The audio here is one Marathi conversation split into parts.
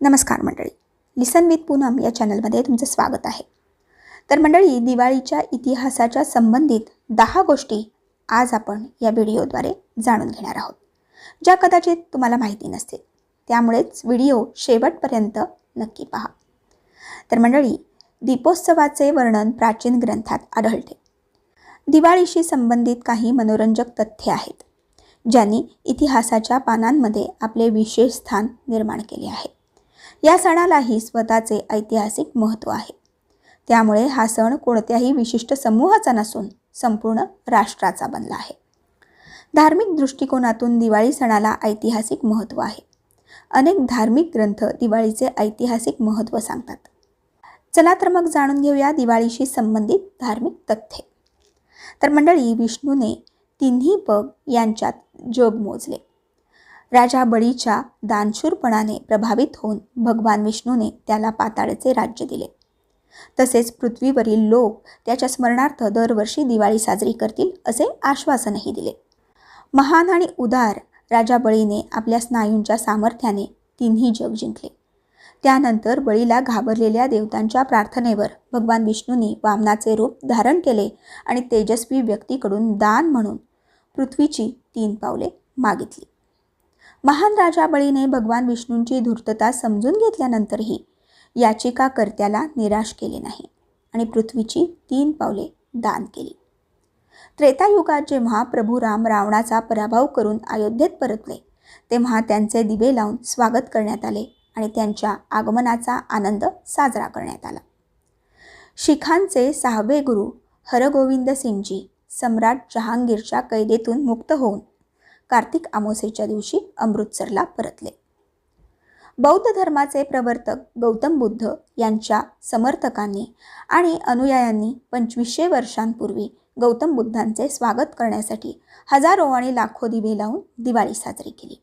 नमस्कार मंडळी. लिसन विथ पूनम या चॅनलमध्ये तुमचं स्वागत आहे. तर मंडळी दिवाळीच्या इतिहासाच्या संबंधित दहा गोष्टी आज आपण या व्हिडिओद्वारे जाणून घेणार आहोत ज्या कदाचित तुम्हाला माहिती नसतील. त्यामुळेच व्हिडिओ शेवटपर्यंत नक्की पहा. तर मंडळी दीपोत्सवाचे वर्णन प्राचीन ग्रंथात आढळते. दिवाळीशी संबंधित काही मनोरंजक तथ्ये आहेत ज्यांनी इतिहासाच्या पानांमध्ये आपले विशेष स्थान निर्माण केले आहे. या सणालाही स्वतःचे ऐतिहासिक महत्त्व आहे. त्यामुळे हा सण कोणत्याही विशिष्ट समूहाचा नसून संपूर्ण राष्ट्राचा बनला आहे. धार्मिक दृष्टिकोनातून दिवाळी सणाला ऐतिहासिक महत्त्व आहे. अनेक धार्मिक ग्रंथ दिवाळीचे ऐतिहासिक महत्त्व सांगतात. चला तर मग जाणून घेऊया दिवाळीशी संबंधित धार्मिक तथ्ये. तर मंडळी विष्णूने तिन्ही पग यांच्यात जग मोजले. राजा बळीच्या दानशूरपणाने प्रभावित होऊन भगवान विष्णूने त्याला पाताळचे राज्य दिले. तसेच पृथ्वीवरील लोक त्याच्या स्मरणार्थ दरवर्षी दिवाळी साजरी करतील असे आश्वासनही दिले. महान आणि उदार राजा बळीने आपल्या स्नायूंच्या सामर्थ्याने तिन्ही जग जिंकले. त्यानंतर बळीला घाबरलेल्या देवतांच्या प्रार्थनेवर भगवान विष्णूंनी वामनाचे रूप धारण केले आणि तेजस्वी व्यक्तीकडून दान म्हणून पृथ्वीची तीन पावले मागितली. महान राजा बळीने भगवान विष्णूंची धूर्तता समजून घेतल्यानंतरही याचिकाकर्त्याला निराश केले नाही आणि पृथ्वीची तीन पावले दान केली. त्रेतायुगात जेव्हा प्रभू राम रावणाचा पराभव करून अयोध्येत परतले तेव्हा त्यांचे दिवे लावून स्वागत करण्यात आले आणि त्यांच्या आगमनाचा आनंद साजरा करण्यात आला. शिखांचे सहावे गुरु हरगोविंद सिंगजी सम्राट जहांगीरच्या कैदेतून मुक्त होऊन कार्तिक अमावस्येच्या दिवशी अमृतसरला परतले. बौद्ध धर्माचे प्रवर्तक गौतम बुद्ध यांच्या समर्थकांनी आणि अनुयायांनी पंचवीसशे वर्षांपूर्वी गौतम बुद्धांचे स्वागत करण्यासाठी हजारो आणि लाखो दिवे लावून दिवाळी साजरी केली.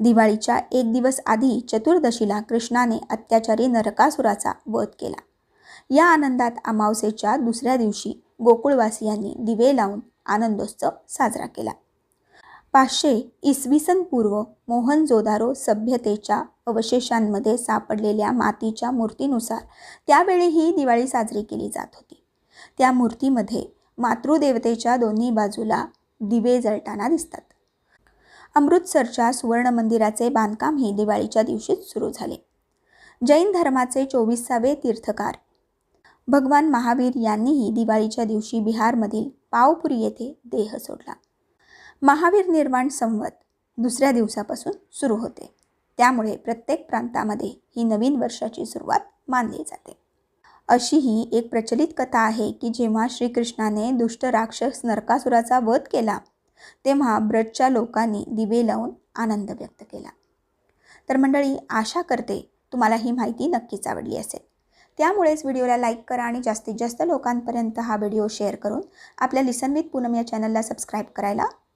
दिवाळीच्या एक दिवस आधी चतुर्दशीला कृष्णाने अत्याचारी नरकासुराचा वध केला. या आनंदात अमावस्येच्या दुसऱ्या दिवशी गोकुळवासियांनी दिवे लावून आनंदोत्सव साजरा केला. पाचशे इसवी पूर्व मोहनजोदारो सभ्यतेच्या अवशेषांमध्ये सापडलेल्या मातीच्या मूर्तीनुसार त्यावेळी ही दिवाळी साजरी केली जात होती. त्या मूर्तीमध्ये मातृदेवतेच्या दोन्ही बाजूला दिवे जळताना दिसतात. अमृतसरच्या सुवर्ण मंदिराचे बांधकामही दिवाळीच्या दिवशीच सुरू झाले. जैन धर्माचे चोवीसावे तीर्थकार भगवान महावीर यांनीही दिवाळीच्या दिवशी बिहारमधील पावपुरी येथे देह सोडला. महावीर निर्माण संवत दुसऱ्या दिवसापासून सुरू होते. त्यामुळे प्रत्येक प्रांतामध्ये ही नवीन वर्षाची सुरुवात मानली जाते. अशी ही एक प्रचलित कथा आहे की जेव्हा श्रीकृष्णाने दुष्ट राक्षस नरकासुराचा वध केला तेव्हा ब्रजच्या लोकांनी दिवे लावून आनंद व्यक्त केला. तर मंडळी आशा करते तुम्हाला ही माहिती नक्कीच आवडली असेल. त्यामुळेच व्हिडिओला लाईक करा आणि जास्तीत जास्त लोकांपर्यंत हा व्हिडिओ शेअर करून आपल्या लिसन विथ पूनम या चॅनलला सबस्क्राईब करायला